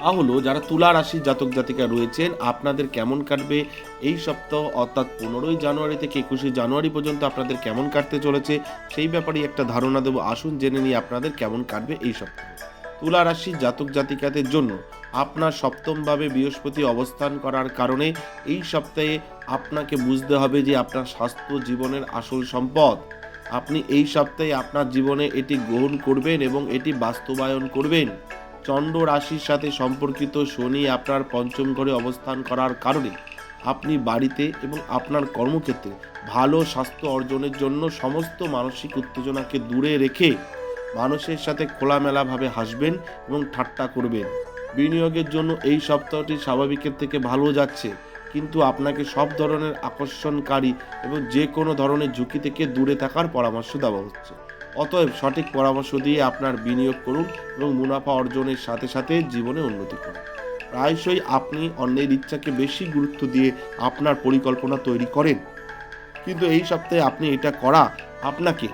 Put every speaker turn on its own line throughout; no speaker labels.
তা হলো যারা তুলা রাশির জাতক জাতিকা রয়েছেন, আপনাদের কেমন কাটবে এই সপ্তাহ অর্থাৎ পনেরোই জানুয়ারি থেকে একুশে জানুয়ারি পর্যন্ত আপনাদের কেমন কাটতে চলেছে সেই ব্যাপারে একটা ধারণা দেবো। আসুন জেনে নিই আপনাদের কেমন কাটবে এই সপ্তাহ। তুলা রাশির জাতক জাতিকাদের জন্য আপনার সপ্তমভাবে বৃহস্পতি অবস্থান করার কারণে এই সপ্তাহে আপনাকে বুঝতে হবে যে আপনার স্বাস্থ্য জীবনের আসল সম্পদ। আপনি এই সপ্তাহে আপনার জীবনে এটি গ্রহণ করবেন এবং এটি বাস্তবায়ন করবেন। চন্দ্র রাশির সাথে সম্পর্কিত শনি আপনার পঞ্চম ঘরে অবস্থান করার কারণে আপনি বাড়িতে এবং আপনার কর্মক্ষেত্রে ভালো স্বাস্থ্য অর্জনের জন্য সমস্ত মানসিক উত্তেজনাকে দূরে রেখে মানুষের সাথে খোলামেলাভাবে হাসবেন এবং ঠাট্টা করবেন। বিনিয়োগের জন্য এই সপ্তাহটি স্বাভাবিকের থেকে ভালো যাচ্ছে, কিন্তু আপনাকে সব ধরনের আকর্ষণকারী এবং যে কোনো ধরনের ঝুঁকি থেকে দূরে থাকার পরামর্শ দেওয়া হচ্ছে। অতএব সঠিক পরামর্শ দিয়ে আপনার বিনিয়োগ করুন এবং মুনাফা অর্জনের সাথে সাথে জীবনে উন্নতি করুন। প্রায়শই আপনি অন্যের ইচ্ছাকে বেশি গুরুত্ব দিয়ে আপনার পরিকল্পনা তৈরি করেন। কিন্তু এই সপ্তাহে আপনি এটা করা আপনাকে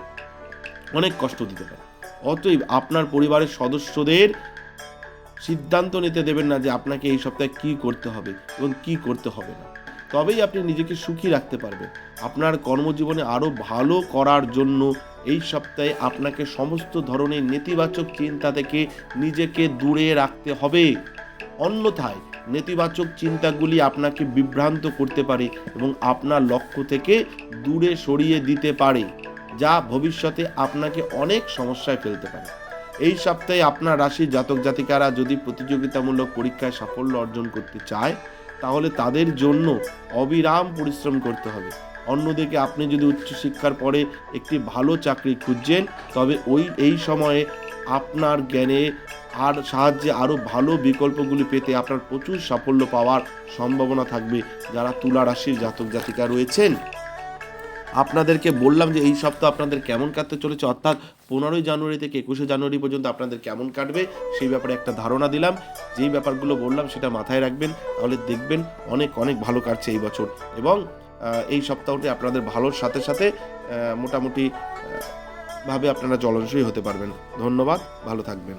অনেক কষ্ট দিতে পারে। অতএব আপনার পরিবারের সদস্যদের সিদ্ধান্ত নিতে দেবেন না যে আপনাকে এই সপ্তাহে কি করতে হবে এবং কি করতে হবে না। তবেই আপনি নিজেকে সুখী রাখতে পারবেন। আপনার কর্মজীবনে আরও ভালো করার জন্য এই সপ্তাহে আপনাকে সমস্ত ধরনের নেতিবাচক চিন্তা থেকে নিজেকে দূরে রাখতে হবে। অন্যথায় নেতিবাচক চিন্তাগুলি আপনাকে বিভ্রান্ত করতে পারে এবং আপনার লক্ষ্য থেকে দূরে সরিয়ে দিতে পারে, যা ভবিষ্যতে আপনাকে অনেক সমস্যায় ফেলতে পারে। এই সপ্তাহে আপনার রাশির জাতক জাতিকারা যদি প্রতিযোগিতামূলক পরীক্ষায় সাফল্য অর্জন করতে চায় তাহলে তাদের জন্য অবিরাম পরিশ্রম করতে হবে। অন্যদিকে আপনি যদি উচ্চশিক্ষার পরে একটি ভালো চাকরি খুঁজছেন, তবে ওই, এই সময়ে আপনার জ্ঞানে আর সাহায্যে আরও ভালো বিকল্পগুলি পেতে আপনার প্রচুর সাফল্য পাওয়ার সম্ভাবনা থাকবে। যারা তুলা রাশির জাতক জাতিকা রয়েছেন আপনাদেরকে বললাম যে এই সপ্তাহ আপনাদের কেমন কাটতে চলেছে, অর্থাৎ পনেরোই জানুয়ারি থেকে একুশে জানুয়ারি পর্যন্ত আপনাদের কেমন কাটবে, সেই ব্যাপারে একটা ধারণা দিলাম। যেই ব্যাপারগুলো বললাম সেটা মাথায় রাখবেন, তাহলে দেখবেন অনেক অনেক ভালো কাটছে এই বছর। এবং এই সপ্তাহটি আপনাদের ভালোর সাথে সাথে মোটামুটি ভাবে আপনারা জলসই হতে পারবেন। ধন্যবাদ, ভালো থাকবেন।